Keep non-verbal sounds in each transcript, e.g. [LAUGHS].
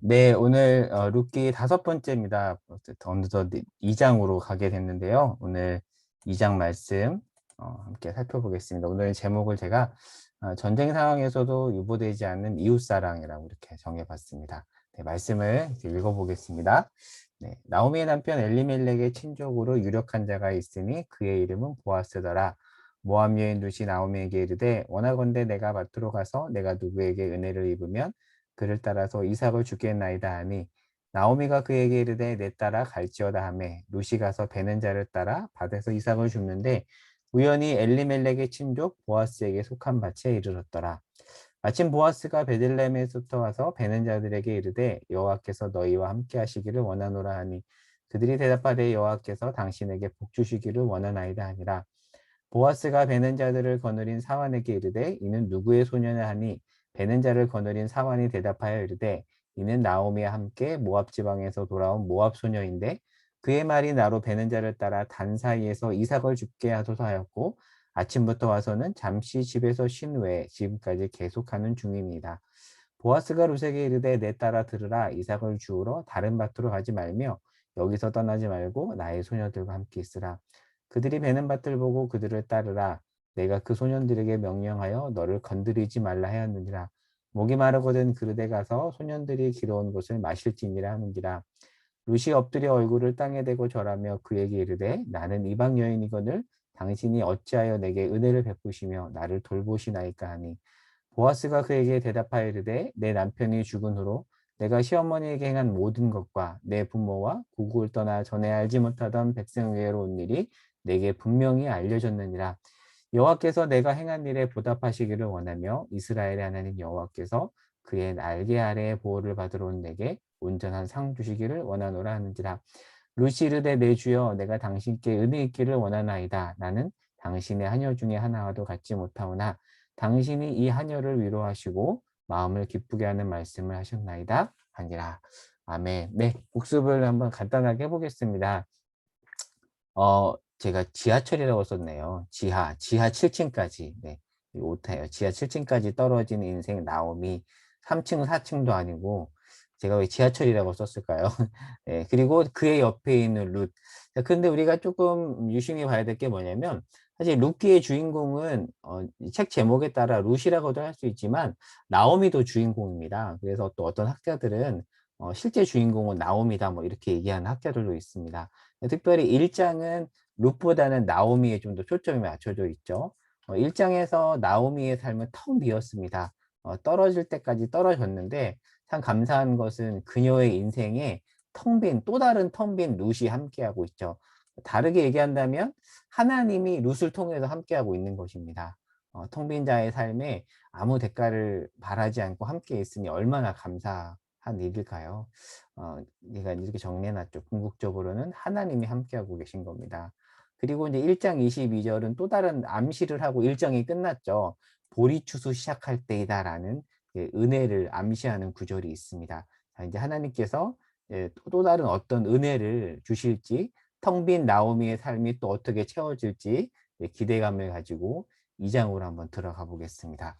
네, 오늘 어, 룻기 다섯 번째입니다. 어느덧 2장으로 가게 됐는데요. 오늘 2장 말씀 어, 함께 살펴보겠습니다. 오늘 제목을 제가 어, 전쟁 상황에서도 유보되지 않는 이웃사랑이라고 이렇게 정해봤습니다. 네, 말씀을 읽어보겠습니다. 네, 나오미의 남편 엘리멜렉의 친족으로 유력한 자가 있으니 그의 이름은 보아스더라. 모함 여인 룻이 나오미에게 이르되 원하건대 내가 밭으로 가서 내가 누구에게 은혜를 입으면 그를 따라서 이삭을 주겠나이다 하니 나오미가 그에게 이르되 내 따라 갈지어다 하매 룻이 가서 베는 자를 따라 밭에서 이삭을 줍는데 우연히 엘리멜렉의 친족 보아스에게 속한 밭에 이르렀더라. 마침 보아스가 베들레헴에서부터 와서 베는 자들에게 이르되 여호와께서 너희와 함께 하시기를 원하노라 하니 그들이 대답하되 여호와께서 당신에게 복 주시기를 원하나이다 하니라. 보아스가 베는 자들을 거느린 사환에게 이르되 이는 누구의 소녀냐 하니 베는 자를 거느린 사환이 대답하여 이르되 이는 나오미와 함께 모압 지방에서 돌아온 모압 소녀인데 그의 말이 나로 베는 자를 따라 단 사이에서 이삭을 죽게 하소서 하였고 아침부터 와서는 잠시 집에서 쉰 후에 지금까지 계속하는 중입니다. 보아스가 루세게 이르되 내 따라 들으라 이삭을 주우러 다른 밭으로 가지 말며 여기서 떠나지 말고 나의 소녀들과 함께 있으라. 그들이 베는 밭을 보고 그들을 따르라. 내가 그 소년들에게 명령하여 너를 건드리지 말라 하였느니라. 목이 마르거든 그릇에 가서 소년들이 길어온 것을 마실지니라 하는지라. 루시 엎드려 얼굴을 땅에 대고 절하며 그에게 이르되 나는 이방 여인이거늘 당신이 어찌하여 내게 은혜를 베푸시며 나를 돌보시나이까 하니 보아스가 그에게 대답하여 이르되 내 남편이 죽은 후로 내가 시어머니에게 행한 모든 것과 내 부모와 고국을 떠나 전에 알지 못하던 백성 외로 온 일이 내게 분명히 알려졌느니라 여호와께서 내가 행한 일에 보답하시기를 원하며 이스라엘의 하나님 여호와께서 그의 날개 아래에 보호를 받으러 온 내게 온전한 상 주시기를 원하노라 하는지라. 루시르데 내 주여 내가 당신께 은혜 있기를 원하나이다. 나는 당신의 하녀 중에 하나와도 같지 못하오나 당신이 이 하녀를 위로하시고 마음을 기쁘게 하는 말씀을 하셨나이다 하니라. 아멘. 네 복습을 한번 간단하게 해보겠습니다. 어 제가 지하철이라고 썼네요. 지하, 지하 7층까지. 네. 오타예요. 지하 7층까지 떨어지는 인생 나오미 3층, 4층도 아니고 제가 왜 지하철이라고 썼을까요? [LAUGHS] 네, 그리고 그의 옆에 있는 룻. 근데 우리가 조금 유심히 봐야 될 게 뭐냐면 사실 루키의 주인공은 어, 책 제목에 따라 룻이라고도 할 수 있지만 나오미도 주인공입니다. 그래서 또 어떤 학자들은 어, 실제 주인공은 나오미다 뭐 이렇게 얘기하는 학자들도 있습니다. 특별히 1장은 룻보다는 나오미에 좀 더 초점이 맞춰져 있죠. 어, 1장에서 나오미의 삶은 텅 비었습니다. 어, 떨어질 때까지 떨어졌는데 참 감사한 것은 그녀의 인생에 텅 빈, 또 다른 텅 빈 룻이 함께하고 있죠. 다르게 얘기한다면 하나님이 룻을 통해서 함께하고 있는 것입니다. 어, 텅빈 자의 삶에 아무 대가를 바라지 않고 함께 있으니 얼마나 감사한 일일까요? 어, 내가 이렇게 정리해놨죠. 궁극적으로는 하나님이 함께하고 계신 겁니다. 그리고 이제 1장 22절은 또 다른 암시를 하고 일정이 끝났죠. 보리 추수 시작할 때이다라는 은혜를 암시하는 구절이 있습니다. 자, 이제 하나님께서 또 다른 어떤 은혜를 주실지 텅 빈 나오미의 삶이 또 어떻게 채워질지 기대감을 가지고 2장으로 한번 들어가 보겠습니다.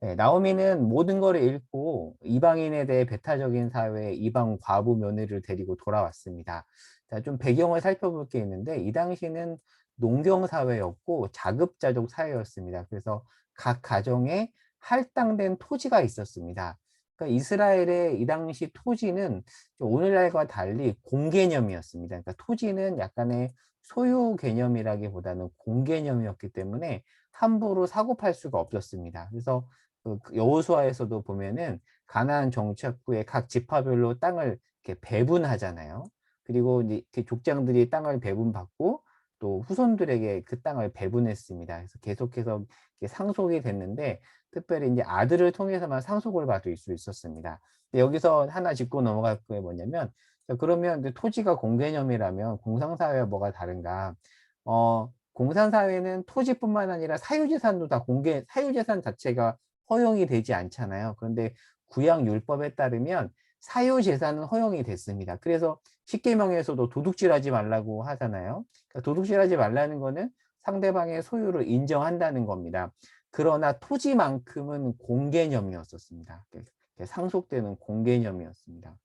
네, 나오미는 모든 것을 잃고 이방인에 대해 배타적인 사회에 이방 과부 며느리를 데리고 돌아왔습니다. 자, 좀 배경을 살펴볼 게 있는데 이 당시는 농경 사회였고 자급자족 사회였습니다. 그래서 각 가정에 할당된 토지가 있었습니다. 그러니까 이스라엘의 이 당시 토지는 오늘날과 달리 공개념이었습니다. 그러니까 토지는 약간의 소유 개념이라기보다는 공개념이었기 때문에 함부로 사고 팔 수가 없었습니다. 그래서 그 여호수아에서도 보면은 가나안 정착 후에 각 지파별로 땅을 이렇게 배분하잖아요. 그리고 이제 족장들이 땅을 배분받고 또 후손들에게 그 땅을 배분했습니다. 그래서 계속해서 상속이 됐는데 특별히 이제 아들을 통해서만 상속을 받을 수 있었습니다. 여기서 하나 짚고 넘어갈 게 뭐냐면 그러면 토지가 공개념이라면 공상사회와 뭐가 다른가? 어, 공산사회는 토지뿐만 아니라 사유재산도 다 공개, 사유재산 자체가 허용이 되지 않잖아요. 그런데 구약율법에 따르면 사유재산은 허용이 됐습니다. 그래서 십계명에서도 도둑질하지 말라고 하잖아요. 그러니까 도둑질하지 말라는 거는 상대방의 소유를 인정한다는 겁니다. 그러나 토지만큼은 공개념이었었습니다. 상속되는 공개념이었습니다.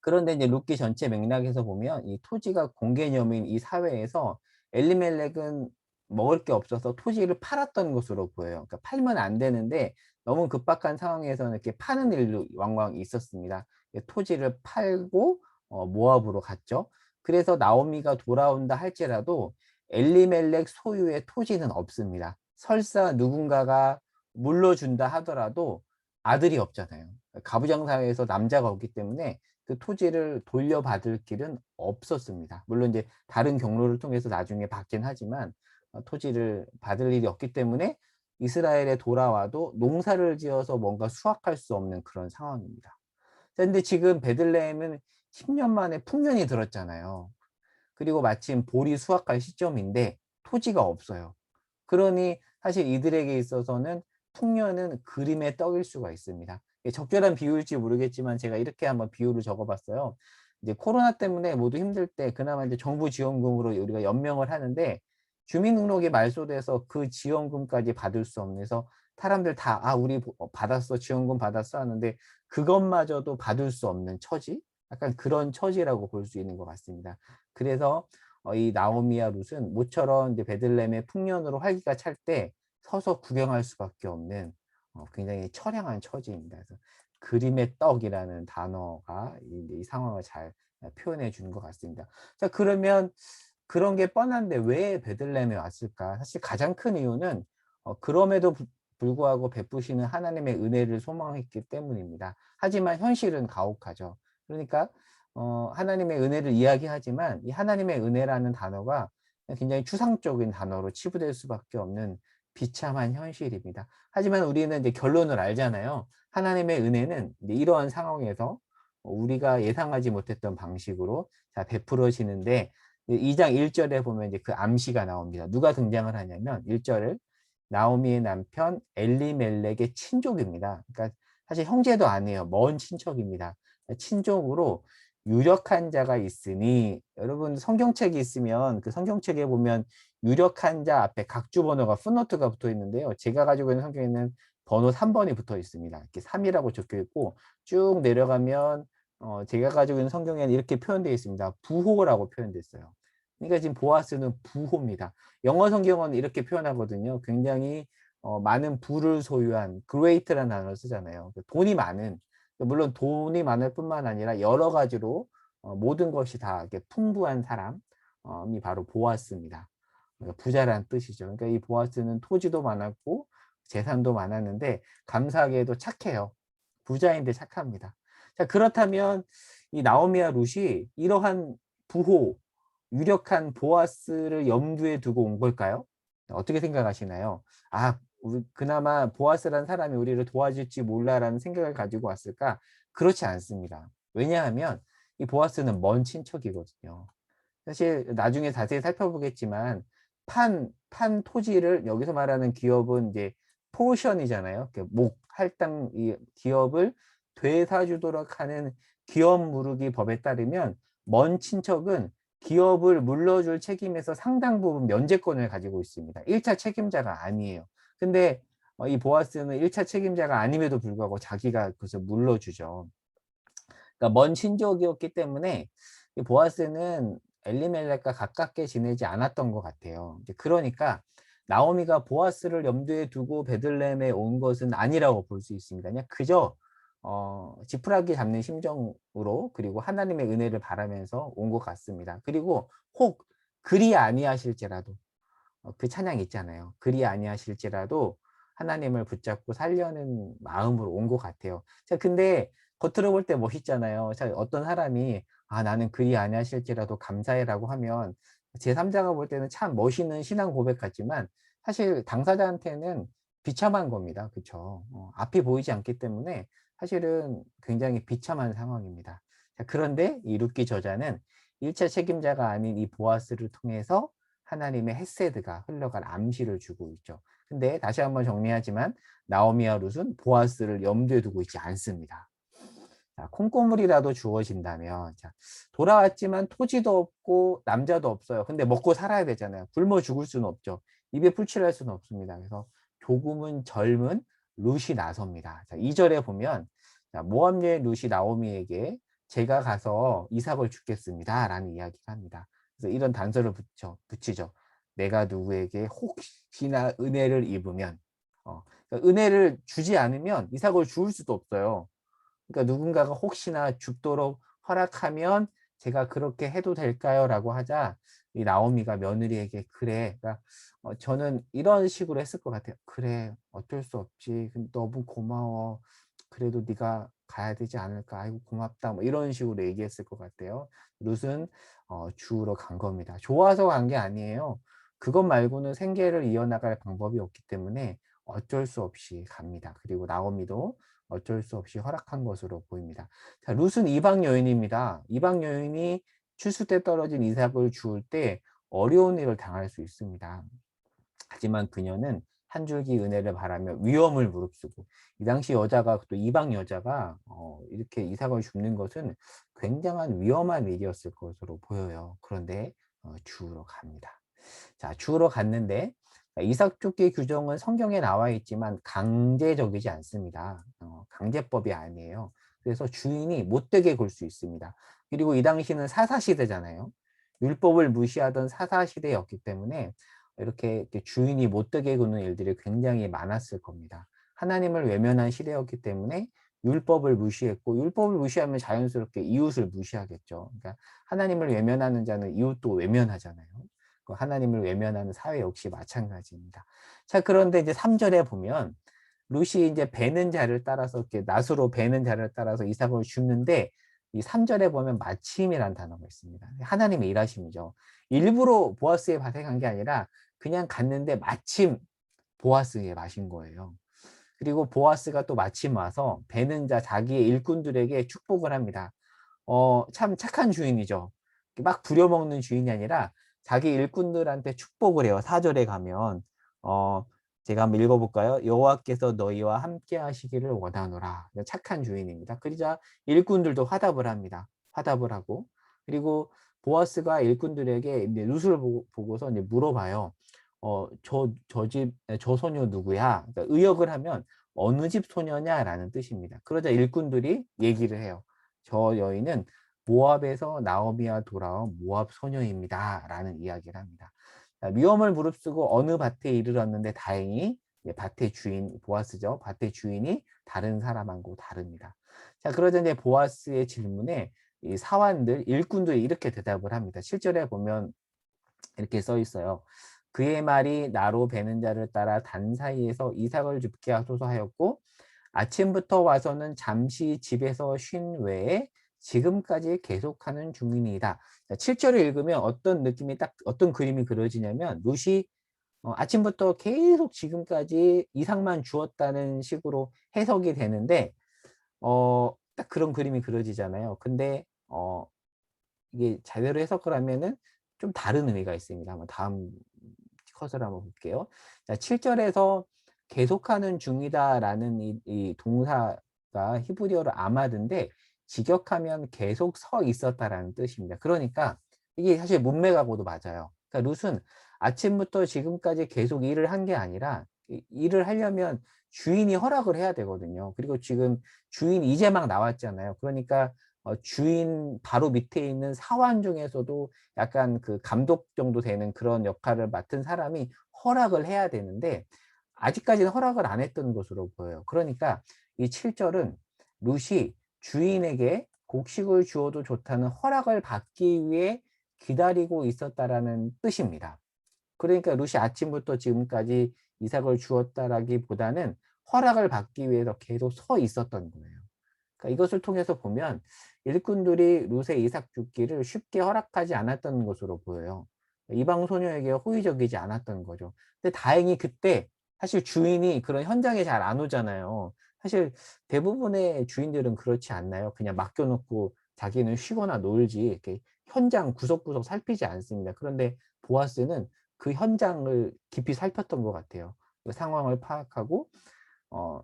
그런데 이제 룻기 전체 맥락에서 보면 이 토지가 공개념인 이 사회에서 엘리멜렉은 먹을 게 없어서 토지를 팔았던 것으로 보여요. 그러니까 팔면 안 되는데 너무 급박한 상황에서는 이렇게 파는 일도 왕왕 있었습니다. 토지를 팔고 어, 모압으로 갔죠. 그래서 나오미가 돌아온다 할지라도 엘리멜렉 소유의 토지는 없습니다. 설사 누군가가 물러준다 하더라도 아들이 없잖아요. 가부장 사회에서 남자가 없기 때문에 그 토지를 돌려받을 길은 없었습니다. 물론 이제 다른 경로를 통해서 나중에 받긴 하지만 어, 토지를 받을 일이 없기 때문에 이스라엘에 돌아와도 농사를 지어서 뭔가 수확할 수 없는 그런 상황입니다. 그런데 지금 베들레헴은 10년 만에 풍년이 들었잖아요. 그리고 마침 볼이 수확할 시점인데 토지가 없어요. 그러니 사실 이들에게 있어서는 풍년은 그림의 떡일 수가 있습니다. 적절한 비유일지 모르겠지만 제가 이렇게 한번 비유를 적어봤어요. 이제 코로나 때문에 모두 힘들 때 그나마 이제 정부 지원금으로 우리가 연명을 하는데 주민등록이 말소돼서 그 지원금까지 받을 수 없는 서 사람들 다 아 우리 받았어 지원금 받았어 하는데 그것마저도 받을 수 없는 처지 약간 그런 처지라고 볼 수 있는 것 같습니다. 그래서 어, 이 나오미와 룻은 모처럼 이제 베들렘의 풍년으로 활기가 찰 때 서서 구경할 수밖에 없는 어, 굉장히 처량한 처지입니다. 그래서 그림의 떡이라는 단어가 이, 이 상황을 잘 표현해 주는 것 같습니다. 자 그러면 그런 게 뻔한데 왜 베들렘에 왔을까? 사실 가장 큰 이유는 어, 그럼에도 불구하고 베푸시는 하나님의 은혜를 소망했기 때문입니다. 하지만 현실은 가혹하죠. 그러니까 어, 하나님의 은혜를 이야기하지만 이 하나님의 은혜라는 단어가 굉장히 추상적인 단어로 치부될 수밖에 없는 비참한 현실입니다. 하지만 우리는 이제 결론을 알잖아요. 하나님의 은혜는 이러한 상황에서 우리가 예상하지 못했던 방식으로 자 베풀어지는데 2장 1절에 보면 이제 그 암시가 나옵니다. 누가 등장을 하냐면 1절을 나오미의 남편 엘리멜렉의 친족입니다. 그러니까 사실 형제도 아니에요. 먼 친척입니다. 친족으로 유력한 자가 있으니 여러분 성경책이 있으면 그 성경책에 보면 유력한 자 앞에 각주 번호가 풋노트가 붙어 있는데요. 제가 가지고 있는 성경에는 번호 3번이 붙어 있습니다. 이렇게 3이라고 적혀 있고 쭉 내려가면 어 제가 가지고 있는 성경에는 이렇게 표현되어 있습니다. 부호라고 표현되어 있어요. 그러니까 지금 보아스는 부호입니다. 영어 성경은 이렇게 표현하거든요. 굉장히 어 많은 부를 소유한 great라는 단어를 쓰잖아요. 돈이 많은 물론 돈이 많을 뿐만 아니라 여러 가지로 어, 모든 것이 다 풍부한 사람이 바로 보아스입니다. 그러니까 부자란 뜻이죠. 그러니까 이 보아스는 토지도 많았고 재산도 많았는데 감사하게도 착해요. 부자인데 착합니다. 자 그렇다면 이 나오미와 룻이 이러한 부호, 유력한 보아스를 염두에 두고 온 걸까요? 어떻게 생각하시나요? 아 그나마 보아스라는 사람이 우리를 도와줄지 몰라라는 생각을 가지고 왔을까? 그렇지 않습니다. 왜냐하면 이 보아스는 먼 친척이거든요. 사실 나중에 자세히 살펴보겠지만 판, 판 토지를 여기서 말하는 기업은 이제 포션이잖아요. 목, 할당 이 기업을 되사주도록 하는 기업 무르기 법에 따르면 먼 친척은 기업을 물러줄 책임에서 상당 부분 면제권을 가지고 있습니다. 1차 책임자가 아니에요. 근데 어, 이 보아스는 1차 책임자가 아님에도 불구하고 자기가 그것을 물러주죠. 그러니까 먼 친족이었기 때문에 이 보아스는 엘리멜렉과 가깝게 지내지 않았던 것 같아요. 그러니까 나오미가 보아스를 염두에 두고 베들레헴에 온 것은 아니라고 볼 수 있습니다. 그냥 그저 어, 지푸라기 잡는 심정으로 그리고 하나님의 은혜를 바라면서 온 것 같습니다. 그리고 혹 그리 아니하실지라도 어, 그 찬양 있잖아요. 그리 아니하실지라도 하나님을 붙잡고 살려는 마음으로 온 것 같아요. 자, 근데 겉으로 볼 때 멋있잖아요. 자, 어떤 사람이 아, 나는 그리 아니하실지라도 감사해라고 하면 제3자가 볼 때는 참 멋있는 신앙 고백 같지만 사실 당사자한테는 비참한 겁니다. 그렇죠? 어, 앞이 보이지 않기 때문에 사실은 굉장히 비참한 상황입니다. 자, 그런데 이 룻기 저자는 1차 책임자가 아닌 이 보아스를 통해서 하나님의 헤세드가 흘러갈 암시를 주고 있죠. 근데 다시 한번 정리하지만 나오미와 룻은 보아스를 염두에 두고 있지 않습니다. 자, 콩고물이라도 주어진다면 자, 돌아왔지만 토지도 없고 남자도 없어요. 근데 먹고 살아야 되잖아요. 굶어 죽을 수는 없죠. 입에 풀칠할 수는 없습니다. 그래서 조금은 젊은 룻이 나섭니다. 자, 2절에 보면 여인 룻이 나오미에게 제가 가서 이삭을 죽겠습니다. 라는 이야기가 합니다. 그래서 이런 단서를 붙여, 붙이죠. 내가 누구에게 혹시나 은혜를 입으면 어, 그러니까 은혜를 주지 않으면 이삭을 주울 수도 없어요. 그러니까 누군가가 혹시나 죽도록 허락하면 제가 그렇게 해도 될까요? 라고 하자 이 나오미가 며느리에게 그래 그러니까 어, 저는 이런 식으로 했을 것 같아요. 그래 어쩔 수 없지. 너무 고마워. 그래도 네가 가야 되지 않을까. 아이고 고맙다. 뭐 이런 식으로 얘기했을 것 같아요. 룻은 어, 주우러 간 겁니다. 좋아서 간 게 아니에요. 그것 말고는 생계를 이어나갈 방법이 없기 때문에 어쩔 수 없이 갑니다. 그리고 나오미도 어쩔 수 없이 허락한 것으로 보입니다. 자, 룻은 이방 여인입니다. 이방 여인이 추수 때 떨어진 이삭을 주울 때 어려운 일을 당할 수 있습니다. 하지만 그녀는 한 줄기 은혜를 바라며 위험을 무릅쓰고 이 당시 여자가 또 이방 여자가 어, 이렇게 이삭을 줍는 것은 굉장한 위험한 일이었을 것으로 보여요. 그런데 어, 주우러 갑니다. 자, 주우러 갔는데 이삭 쫓기 규정은 성경에 나와 있지만 강제적이지 않습니다. 어, 강제법이 아니에요. 그래서 주인이 못되게 굴 수 있습니다. 그리고 이 당시는 사사시대잖아요. 율법을 무시하던 사사시대였기 때문에 이렇게 주인이 못되게 구는 일들이 굉장히 많았을 겁니다. 하나님을 외면한 시대였기 때문에 율법을 무시했고 율법을 무시하면 자연스럽게 이웃을 무시하겠죠. 그러니까 하나님을 외면하는 자는 이웃도 외면하잖아요. 그 하나님을 외면하는 사회 역시 마찬가지입니다. 자, 그런데 이제 3절에 보면 룻이 이제 배는 자를 따라서 이렇게 낫으로 배는 자를 따라서 이삭을 죽는데 이 3절에 보면 마침이라는 단어가 있습니다. 하나님의 일하심이죠. 일부러 밭에 간게 아니라 그냥 갔는데 마침 보아스에 마신 거예요. 그리고 보아스가 또 마침 와서 배는 자 자기의 일꾼들에게 축복을 합니다. 어, 참 착한 주인이죠. 막 부려먹는 주인이 아니라 자기 일꾼들한테 축복을 해요. 4절에 가면 어, 제가 한번 읽어볼까요? 여호와께서 너희와 함께 하시기를 원하노라. 착한 주인입니다. 그러자 일꾼들도 화답을 합니다. 화답을 하고 그리고 보아스가 일꾼들에게 이제 룻을 보고서 이제 물어봐요. 어, 저, 저 집, 저 소녀 누구야? 그러니까 의역을 하면 어느 집 소녀냐라는 뜻입니다. 그러자 일꾼들이 얘기를 해요. 저 여인은 모압에서 나오미와 돌아온 모압 소녀입니다. 라는 이야기를 합니다. 위험을 무릅쓰고 어느 밭에 이르렀는데 다행히 밭의 주인 보아스죠. 밭의 주인이 다른 사람하고 다릅니다. 자 그러자 이제 보아스의 질문에 이 사환들 일꾼들이 이렇게 대답을 합니다. 7절에 보면 이렇게 써 있어요. 그의 말이 나로 베는 자를 따라 단 사이에서 이삭을 줍게 하소서 하였고 아침부터 와서는 잠시 집에서 쉰 외에 지금까지 계속하는 중인이다. 7절을 읽으면 어떤 느낌이 딱 어떤 그림이 그려지냐면 룻이 어, 아침부터 계속 지금까지 이상만 주었다는 식으로 해석이 되는데 어, 딱 그런 그림이 그려지잖아요. 근데 어, 이게 제대로 해석을 하면은 좀 다른 의미가 있습니다. 한번 다음 컷을 한번 볼게요. 자, 7절에서 계속하는 중이다라는 이, 이 동사가 히브리어로 아마드인데 직역하면 계속 서 있었다라는 뜻입니다. 그러니까 이게 사실 문맥하고도 맞아요. 그러니까 룻은 아침부터 지금까지 계속 일을 한 게 아니라 일을 하려면 주인이 허락을 해야 되거든요. 그리고 지금 주인 이제 막 나왔잖아요. 그러니까 어, 주인 바로 밑에 있는 사원 중에서도 약간 그 감독 정도 되는 그런 역할을 맡은 사람이 허락을 해야 되는데 아직까지는 허락을 안 했던 것으로 보여요. 그러니까 이 7절은 룻이 주인에게 곡식을 주어도 좋다는 허락을 받기 위해 기다리고 있었다라는 뜻입니다. 그러니까 룻이 아침부터 지금까지 이삭을 주었다라기보다는 허락을 받기 위해서 계속 서 있었던 거예요. 그러니까 이것을 통해서 보면 일꾼들이 룻의 이삭 죽기를 쉽게 허락하지 않았던 것으로 보여요. 이방 소녀에게 호의적이지 않았던 거죠. 근데 다행히 그때 사실 주인이 그런 현장에 잘 안 오잖아요. 사실 대부분의 주인들은 그렇지 않나요? 그냥 맡겨놓고 자기는 쉬거나 놀지 이렇게 현장 구석구석 살피지 않습니다. 그런데 보아스는 그 현장을 깊이 살폈던 것 같아요. 그 상황을 파악하고 어,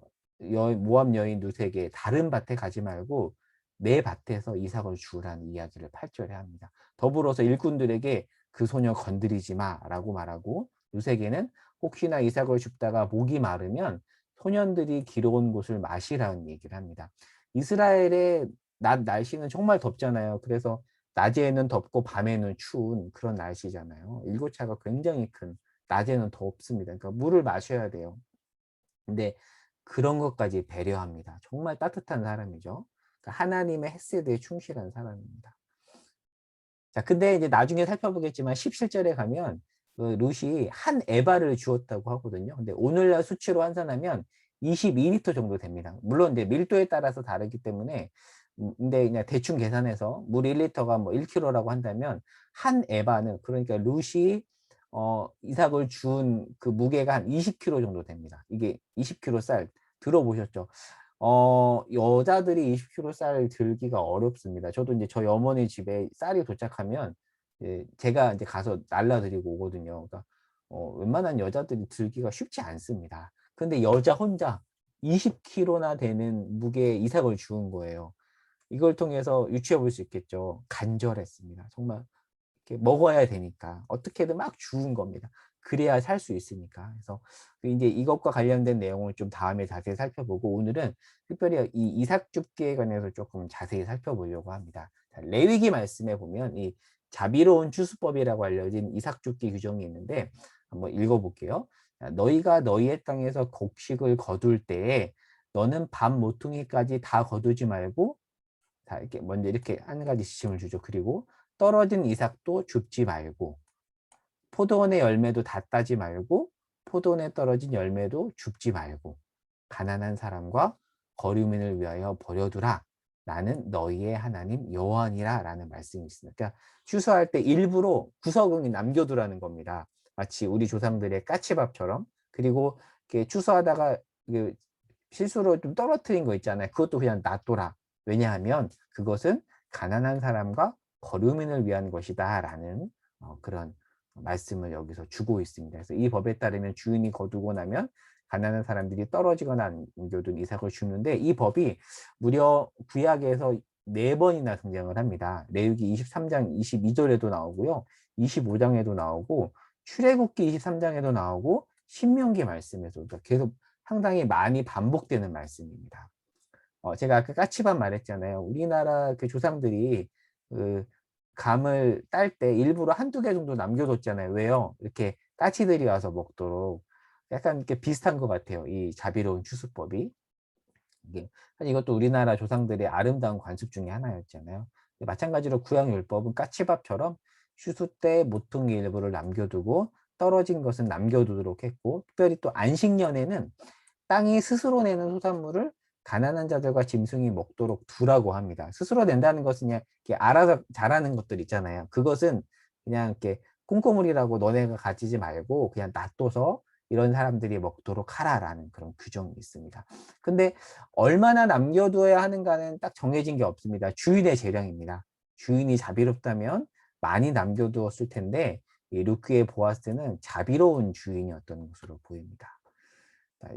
여, 모압 여인 누색에 다른 밭에 가지 말고 내 밭에서 이삭을 주라는 이야기를 8절에 합니다. 더불어서 일꾼들에게 그 소녀 건드리지 마라고 말하고 누색에는 혹시나 이삭을 줍다가 목이 마르면 소년들이 기러온 곳을 마시라는 얘기를 합니다. 이스라엘의 낮 날씨는 정말 덥잖아요. 그래서 낮에는 덥고 밤에는 추운 그런 날씨잖아요. 일교차가 굉장히 큰 낮에는 덥습니다. 그러니까 물을 마셔야 돼요. 근데 그런 것까지 배려합니다. 정말 따뜻한 사람이죠. 그러니까 하나님의 햇세대에 충실한 사람입니다. 자, 근데 이제 나중에 살펴보겠지만 17절에 가면 그 룻이 한 에바를 주었다고 하거든요. 근데 오늘날 수치로 환산하면 22리터 정도 됩니다. 물론 이제 밀도에 따라서 다르기 때문에 음, 근데 그냥 대충 계산해서 물 1리터가 뭐 1kg라고 한다면 한 에바는 그러니까 룻이 어, 이삭을 준 그 무게가 한 20kg 정도 됩니다. 이게 20kg 쌀 들어보셨죠? 어, 여자들이 20kg 쌀 들기가 어렵습니다. 저도 이제 저희 어머니 집에 쌀이 도착하면 예, 제가 이제 가서 날라드리고 오거든요. 그러니까 어, 웬만한 여자들이 들기가 쉽지 않습니다. 근데 여자 혼자 20kg나 되는 무게의 이삭을 주운 거예요. 이걸 통해서 유추해 볼 수 있겠죠. 간절했습니다. 정말 먹어야 되니까 어떻게든 막 주운 겁니다. 그래야 살 수 있으니까. 그래서 그 이제 이것과 관련된 내용을 좀 다음에 자세히 살펴보고 오늘은 특별히 이 이삭 줍기에 관해서 조금 자세히 살펴보려고 합니다. 레위기 말씀에 보면 이 자비로운 추수법이라고 알려진 이삭 줍기 규정이 있는데 한번 읽어볼게요. 너희가 너희의 땅에서 곡식을 거둘 때에 너는 밤 모퉁이까지 다 거두지 말고 다 이렇게 먼저 이렇게 한 가지 지침을 주죠. 그리고 떨어진 이삭도 줍지 말고 포도원의 열매도 다 따지 말고 포도원에 떨어진 열매도 줍지 말고 가난한 사람과 거류민을 위하여 버려두라. 나는 너희의 하나님 여호와니라 라는 말씀이 있습니다. 그러니까 추수할 때 일부러 구석은 남겨두라는 겁니다. 마치 우리 조상들의 까치밥처럼 그리고 이렇게 추수하다가 그 실수로 좀 떨어뜨린 거 있잖아요. 그것도 그냥 놔둬라. 왜냐하면 그것은 가난한 사람과 거류민을 위한 것이다 라는 어, 그런 말씀을 여기서 주고 있습니다. 그래서 이 법에 따르면 주인이 거두고 나면 가난한 사람들이 떨어지거나 남겨둔 이삭을 주는데 이 법이 무려 구약에서 네 번이나 등장을 합니다. 레위기 23장 22절에도 나오고요. 25장에도 나오고 출애굽기 23장에도 나오고 신명기 말씀에서도 계속 상당히 많이 반복되는 말씀입니다. 어, 제가 아까 까치밥 말했잖아요. 우리나라 그 조상들이 그 감을 딸 때 일부러 한두 개 정도 남겨뒀잖아요. 왜요? 이렇게 까치들이 와서 먹도록 약간 이렇게 비슷한 것 같아요. 이 자비로운 추수법이. 이게 이것도 우리나라 조상들의 아름다운 관습 중에 하나였잖아요. 마찬가지로 구약율법은 까치밥처럼 추수 때 모퉁이 일부를 남겨두고 떨어진 것은 남겨두도록 했고 특별히 또 안식년에는 땅이 스스로 내는 소산물을 가난한 자들과 짐승이 먹도록 두라고 합니다. 스스로 낸다는 것은 그냥 알아서 자라는 것들 있잖아요. 그것은 그냥 이렇게 콩고물이라고 너네가 가지지 말고 그냥 놔둬서 이런 사람들이 먹도록 하라라는 그런 규정이 있습니다. 근데 얼마나 남겨두어야 하는가는 딱 정해진 게 없습니다. 주인의 재량입니다. 주인이 자비롭다면 많이 남겨두었을 텐데 이 루크의 보아스는 자비로운 주인이었던 것으로 보입니다.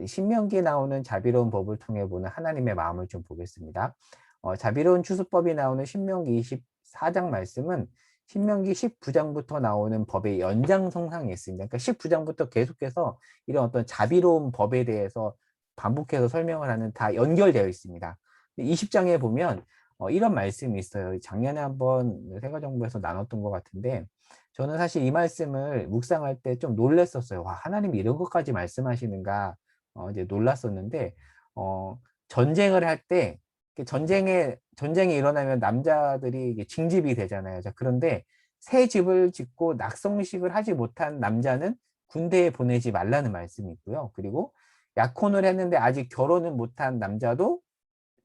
신명기에 나오는 자비로운 법을 통해 보는 하나님의 마음을 좀 보겠습니다. 어, 자비로운 추수법이 나오는 신명기 24장 말씀은 신명기 19장부터 나오는 법의 연장성상이 있습니다. 그러니까 19장부터 계속해서 이런 어떤 자비로운 법에 대해서 반복해서 설명을 하는 다 연결되어 있습니다. 20장에 보면 어, 이런 말씀이 있어요. 작년에 한번 세가정부에서 나눴던 것 같은데 저는 사실 이 말씀을 묵상할 때 좀 놀랬었어요. 와, 하나님이 이런 것까지 말씀하시는가 어, 이제 놀랐었는데 어, 전쟁을 할 때 전쟁에 전쟁이 일어나면 남자들이 징집이 되잖아요. 자, 그런데 새 집을 짓고 낙성식을 하지 못한 남자는 군대에 보내지 말라는 말씀이 있고요. 그리고 약혼을 했는데 아직 결혼을 못한 남자도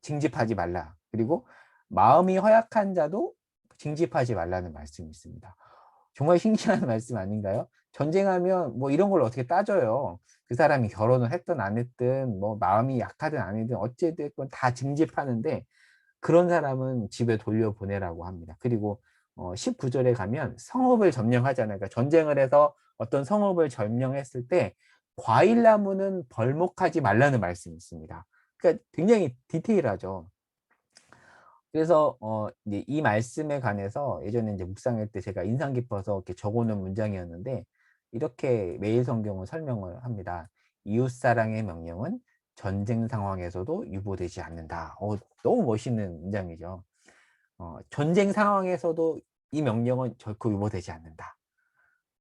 징집하지 말라. 그리고 마음이 허약한 자도 징집하지 말라는 말씀이 있습니다. 정말 [LAUGHS] 신기한 말씀 아닌가요? 전쟁하면 뭐 이런 걸 어떻게 따져요. 그 사람이 결혼을 했든 안 했든 뭐 마음이 약하든 아니든 어찌됐건 다 징집하는데 그런 사람은 집에 돌려보내라고 합니다. 그리고 어 19절에 가면 성읍을 점령하잖아요. 그러니까 전쟁을 해서 어떤 성읍을 점령했을 때 과일나무는 벌목하지 말라는 말씀이 있습니다. 그러니까 굉장히 디테일하죠. 그래서 어 이 말씀에 관해서 예전에 이제 묵상할 때 제가 인상 깊어서 이렇게 적어놓은 문장이었는데 이렇게 매일 성경은 설명을 합니다. 이웃사랑의 명령은 전쟁 상황에서도 유보되지 않는다. 어, 너무 멋있는 문장이죠. 어, 전쟁 상황에서도 이 명령은 결코 유보되지 않는다.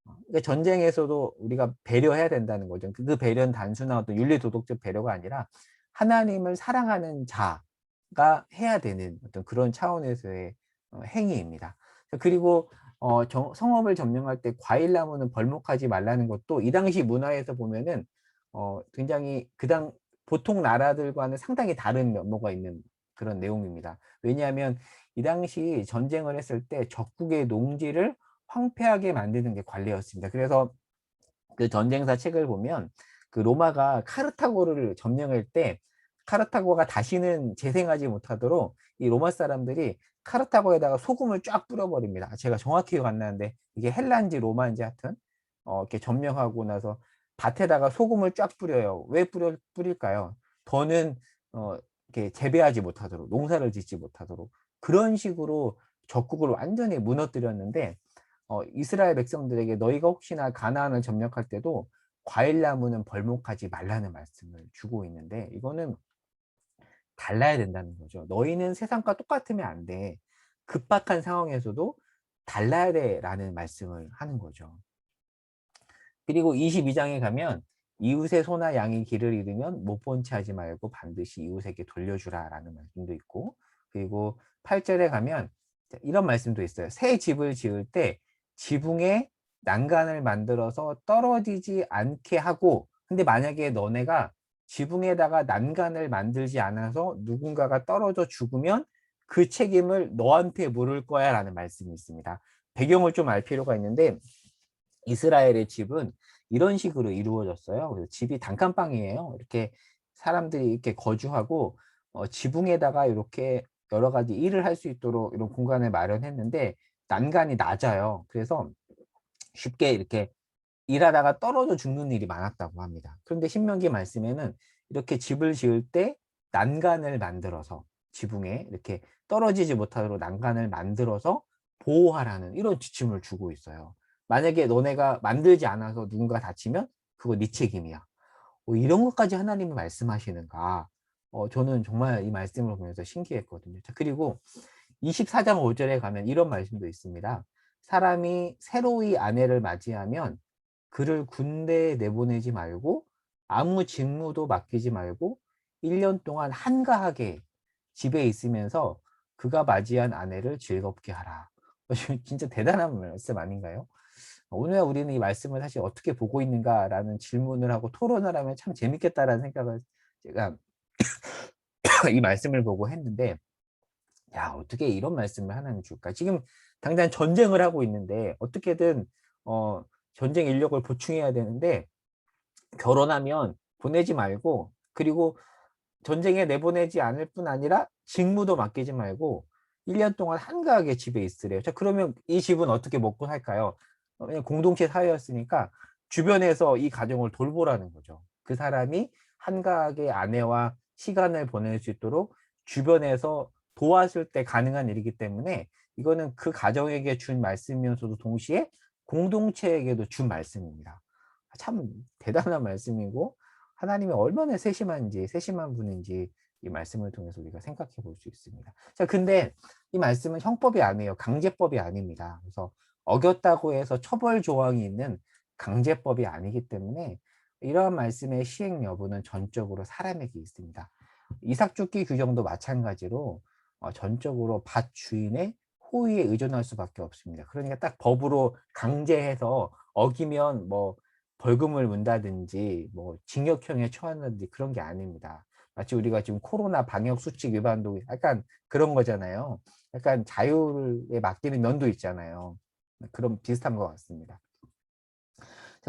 어, 그러니까 전쟁에서도 우리가 배려해야 된다는 거죠. 그, 그 배려는 단순한 어떤 윤리 도덕적 배려가 아니라 하나님을 사랑하는 자가 해야 되는 어떤 그런 차원에서의 어, 행위입니다. 그리고 어, 정, 성업을 점령할 때 과일 나무는 벌목하지 말라는 것도 이 당시 문화에서 보면은 어, 굉장히 그당 보통 나라들과는 상당히 다른 면모가 있는 그런 내용입니다. 왜냐하면 이 당시 전쟁을 했을 때 적국의 농지를 황폐하게 만드는 게 관리였습니다. 그래서 그 전쟁사 책을 보면 그 로마가 카르타고를 점령할 때 카르타고가 다시는 재생하지 못하도록 이 로마 사람들이 카르타고에다가 소금을 쫙 뿌려버립니다. 제가 정확히 기억 안 나는데 이게 헬란지 로마인지 하여튼 어, 이렇게 점령하고 나서 밭에다가 소금을 쫙 뿌려요. 왜 뿌려, 뿌릴까요? 더는 어, 이렇게 재배하지 못하도록 농사를 짓지 못하도록 그런 식으로 적국을 완전히 무너뜨렸는데 어, 이스라엘 백성들에게 너희가 혹시나 가나안을 점령할 때도 과일 나무는 벌목하지 말라는 말씀을 주고 있는데 이거는 달라야 된다는 거죠. 너희는 세상과 똑같으면 안 돼. 급박한 상황에서도 달라야 돼라는 말씀을 하는 거죠. 그리고 22장에 가면 이웃의 소나 양이 길을 잃으면 못 본 채 하지 말고 반드시 이웃에게 돌려주라 라는 말씀도 있고 그리고 8절에 가면 이런 말씀도 있어요. 새 집을 지을 때 지붕에 난간을 만들어서 떨어지지 않게 하고 근데 만약에 너네가 지붕에다가 난간을 만들지 않아서 누군가가 떨어져 죽으면 그 책임을 너한테 물을 거야 라는 말씀이 있습니다. 배경을 좀 알 필요가 있는데 이스라엘의 집은 이런 식으로 이루어졌어요. 그래서 집이 단칸방이에요. 이렇게 사람들이 이렇게 거주하고 어, 지붕에다가 이렇게 여러 가지 일을 할 수 있도록 이런 공간을 마련했는데 난간이 낮아요. 그래서 쉽게 이렇게 일하다가 떨어져 죽는 일이 많았다고 합니다. 그런데 신명기 말씀에는 이렇게 집을 지을 때 난간을 만들어서 지붕에 이렇게 떨어지지 못하도록 난간을 만들어서 보호하라는 이런 지침을 주고 있어요. 만약에 너네가 만들지 않아서 누군가 다치면 그거 네 책임이야. 어, 이런 것까지 하나님이 말씀하시는가. 어, 저는 정말 이 말씀을 보면서 신기했거든요. 자, 그리고 24장 5절에 가면 이런 말씀도 있습니다. 사람이 새로이 아내를 맞이하면 그를 군대에 내보내지 말고 아무 직무도 맡기지 말고 1년 동안 한가하게 집에 있으면서 그가 맞이한 아내를 즐겁게 하라. [LAUGHS] 진짜 대단한 말씀 아닌가요? 오늘 우리는 이 말씀을 사실 어떻게 보고 있는가라는 질문을 하고 토론을 하면 참 재밌겠다라는 생각을 제가 [COUGHS] 이 말씀을 보고 했는데 야 어떻게 이런 말씀을 하나님 줄까 지금 당장 전쟁을 하고 있는데 어떻게든 어 전쟁 인력을 보충해야 되는데 결혼하면 보내지 말고 그리고 전쟁에 내보내지 않을 뿐 아니라 직무도 맡기지 말고 1년 동안 한가하게 집에 있으래요. 자, 그러면 이 집은 어떻게 먹고 살까요? 어, 공동체 사회였으니까 주변에서 이 가정을 돌보라는 거죠. 그 사람이 한가하게 아내와 시간을 보낼 수 있도록 주변에서 도왔을 때 가능한 일이기 때문에 이거는 그 가정에게 준 말씀이면서도 동시에 공동체에게도 준 말씀입니다. 참 대단한 말씀이고 하나님이 얼마나 세심한지 세심한 분인지 이 말씀을 통해서 우리가 생각해 볼 수 있습니다. 자, 근데 이 말씀은 형법이 아니에요. 강제법이 아닙니다. 그래서 어겼다고 해서 처벌 조항이 있는 강제법이 아니기 때문에 이러한 말씀의 시행 여부는 전적으로 사람에게 있습니다. 이삭 죽기 규정도 마찬가지로 어, 전적으로 밭 주인의 호의에 의존할 수밖에 없습니다. 그러니까 딱 법으로 강제해서 어기면 뭐 벌금을 문다든지 뭐 징역형에 처한다든지 그런 게 아닙니다. 마치 우리가 지금 코로나 방역 수칙 위반도 약간 그런 거잖아요. 약간 자유에 맡기는 면도 있잖아요. 그런 비슷한 것 같습니다.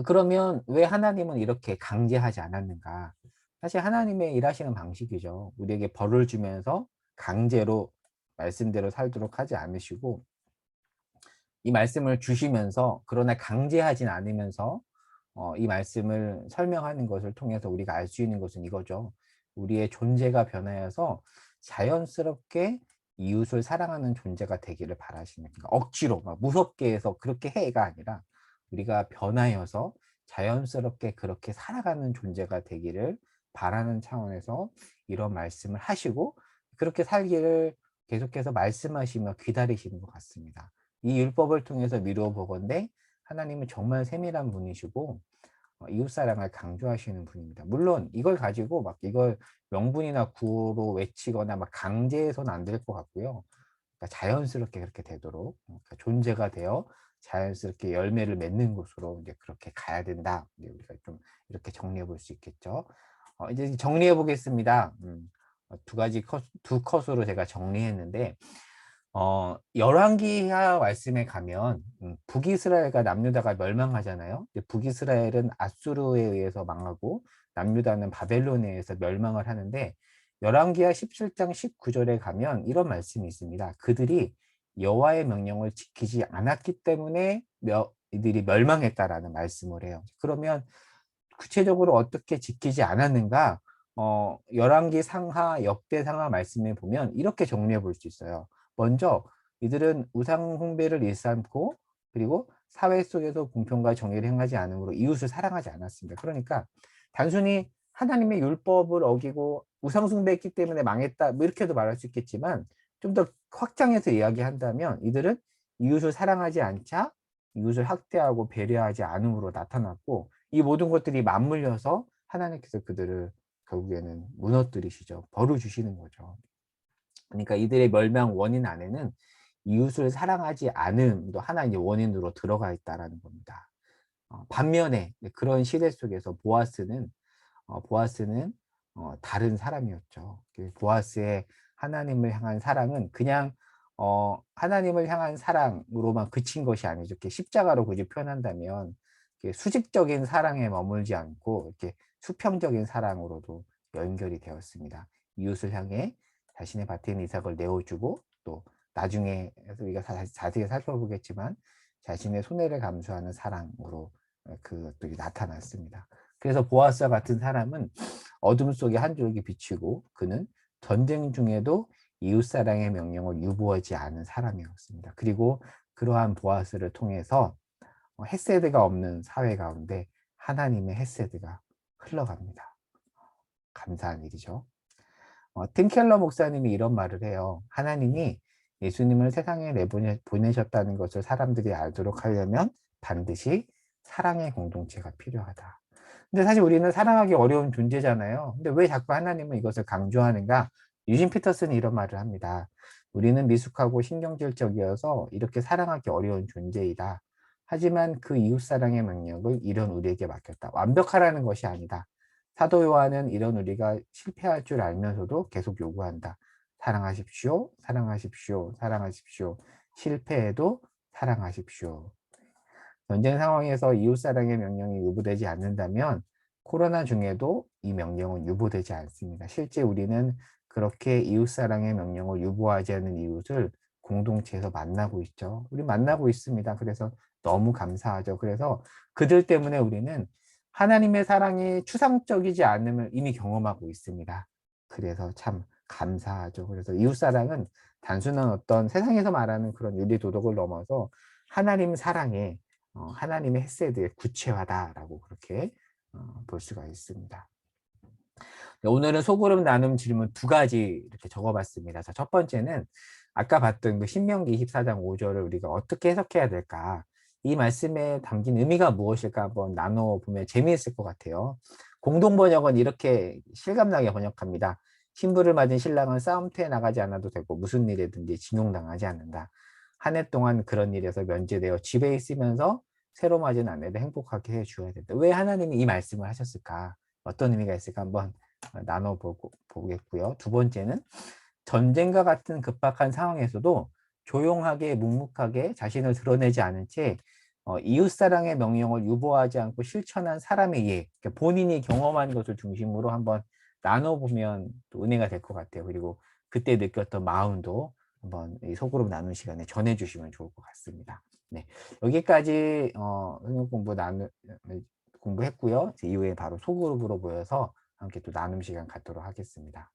그러면 왜 하나님은 이렇게 강제하지 않았는가? 사실 하나님의 일하시는 방식이죠. 우리에게 벌을 주면서 강제로 말씀대로 살도록 하지 않으시고 이 말씀을 주시면서 그러나 강제하진 않으면서 어, 이 말씀을 설명하는 것을 통해서 우리가 알 수 있는 것은 이거죠. 우리의 존재가 변하여서 자연스럽게 이웃을 사랑하는 존재가 되기를 바라시는 그러니까 억지로 막 무섭게 해서 그렇게 해가 아니라 우리가 변하여서 자연스럽게 그렇게 살아가는 존재가 되기를 바라는 차원에서 이런 말씀을 하시고 그렇게 살기를 계속해서 말씀하시며 기다리시는 것 같습니다. 이 율법을 통해서 미루어 보건대 하나님은 정말 세밀한 분이시고 어, 이웃사랑을 강조하시는 분입니다. 물론 이걸 가지고 막 이걸 명분이나 구호로 외치거나 막 강제해서는 안 될 것 같고요. 그러니까 자연스럽게 그렇게 되도록 그러니까 존재가 되어 자연스럽게 열매를 맺는 곳으로 이제 그렇게 가야 된다. 우리가 좀 이렇게 정리해 볼 수 있겠죠. 어, 이제 정리해 보겠습니다. 음, 어, 두 가지 컷, 두 컷으로 제가 정리했는데 어, 열왕기하 말씀에 가면 음, 북이스라엘과 남유다가 멸망하잖아요. 북이스라엘은 아수르에 의해서 망하고 남유다는 바벨론에 의해서 멸망을 하는데 열왕기하 17장 19절에 가면 이런 말씀이 있습니다. 그들이 여호와의 명령을 지키지 않았기 때문에 며, 이들이 멸망했다라는 말씀을 해요. 그러면 구체적으로 어떻게 지키지 않았는가? 어, 열왕기 상하, 역대 상하 말씀에 보면 이렇게 정리해 볼 수 있어요. 먼저 이들은 우상 숭배를 일삼고 그리고 사회 속에서 공평과 정의를 행하지 않으므로 이웃을 사랑하지 않았습니다. 그러니까 단순히 하나님의 율법을 어기고 우상 숭배했기 때문에 망했다 뭐 이렇게도 말할 수 있겠지만 좀 더 확장해서 이야기한다면 이들은 이웃을 사랑하지 않자 이웃을 학대하고 배려하지 않음으로 나타났고 이 모든 것들이 맞물려서 하나님께서 그들을 결국에는 무너뜨리시죠. 벌을 주시는 거죠. 그러니까 이들의 멸망 원인 안에는 이웃을 사랑하지 않음도 하나의 원인으로 들어가 있다라는 겁니다. 어, 반면에 그런 시대 속에서 보아스는 어, 보아스는 어, 다른 사람이었죠. 그 보아스의 하나님을 향한 사랑은 그냥 어, 하나님을 향한 사랑으로만 그친 것이 아니죠. 이렇게 십자가로 굳이 표현한다면 수직적인 사랑에 머물지 않고 이렇게 수평적인 사랑으로도 연결이 되었습니다. 이웃을 향해 자신의 밭에 있는 이삭을 내어주고 또 나중에 우리가 자세히 살펴보겠지만 자신의 손해를 감수하는 사랑으로 그것들이 나타났습니다. 그래서 보아스와 같은 사람은 어둠 속에 한 줄기 비치고 그는 전쟁 중에도 이웃사랑의 명령을 유보하지 않은 사람이었습니다. 그리고 그러한 보아스를 통해서 헤세드가 없는 사회 가운데 하나님의 헤세드가 흘러갑니다. 감사한 일이죠. 어, 틴켈러 목사님이 이런 말을 해요. 하나님이 예수님을 세상에 내보내셨다는 것을 사람들이 알도록 하려면 반드시 사랑의 공동체가 필요하다. 근데 사실 우리는 사랑하기 어려운 존재잖아요. 근데 왜 자꾸 하나님은 이것을 강조하는가? 유진 피터슨이 이런 말을 합니다. 우리는 미숙하고 신경질적이어서 이렇게 사랑하기 어려운 존재이다. 하지만 그 이웃사랑의 능력을 이런 우리에게 맡겼다. 완벽하라는 것이 아니다. 사도 요한은 이런 우리가 실패할 줄 알면서도 계속 요구한다. 사랑하십시오. 사랑하십시오. 사랑하십시오. 실패해도 사랑하십시오. 전쟁 상황에서 이웃사랑의 명령이 유보되지 않는다면 코로나 중에도 이 명령은 유보되지 않습니다. 실제 우리는 그렇게 이웃사랑의 명령을 유보하지 않는 이웃을 공동체에서 만나고 있죠. 우리 만나고 있습니다. 그래서 너무 감사하죠. 그래서 그들 때문에 우리는 하나님의 사랑이 추상적이지 않음을 이미 경험하고 있습니다. 그래서 참 감사하죠. 그래서 이웃사랑은 단순한 어떤 세상에서 말하는 그런 윤리 도덕을 넘어서 하나님 사랑의 어, 하나님의 헤세드의 구체화다라고 그렇게 어, 볼 수가 있습니다. 네, 오늘은 소그룹 나눔 질문 두 가지 이렇게 적어봤습니다. 자, 첫 번째는 아까 봤던 그 신명기 24장 5절을 우리가 어떻게 해석해야 될까? 이 말씀에 담긴 의미가 무엇일까 한번 나눠보면 재미있을 것 같아요. 공동 번역은 이렇게 실감나게 번역합니다. 신부를 맞은 신랑은 싸움터에 나가지 않아도 되고 무슨 일이든지 징용당하지 않는다. 한 해 동안 그런 일에서 면제되어 집에 있으면서 새로 맞은 아내를 행복하게 해주어야 된다. 왜 하나님이 이 말씀을 하셨을까? 어떤 의미가 있을까 한번 나눠보겠고요. 두 번째는 전쟁과 같은 급박한 상황에서도 조용하게 묵묵하게 자신을 드러내지 않은 채 어, 이웃사랑의 명령을 유보하지 않고 실천한 사람의 예, 그러니까 본인이 경험한 것을 중심으로 한번 나눠보면 또 은혜가 될 것 같아요. 그리고 그때 느꼈던 마음도 한번 이 소그룹 나눈 시간에 전해주시면 좋을 것 같습니다. 네, 여기까지 어, 흥역 공부 나누 공부했고요. 이후에 바로 소그룹으로 모여서 함께 또 나눔 시간 갖도록 하겠습니다.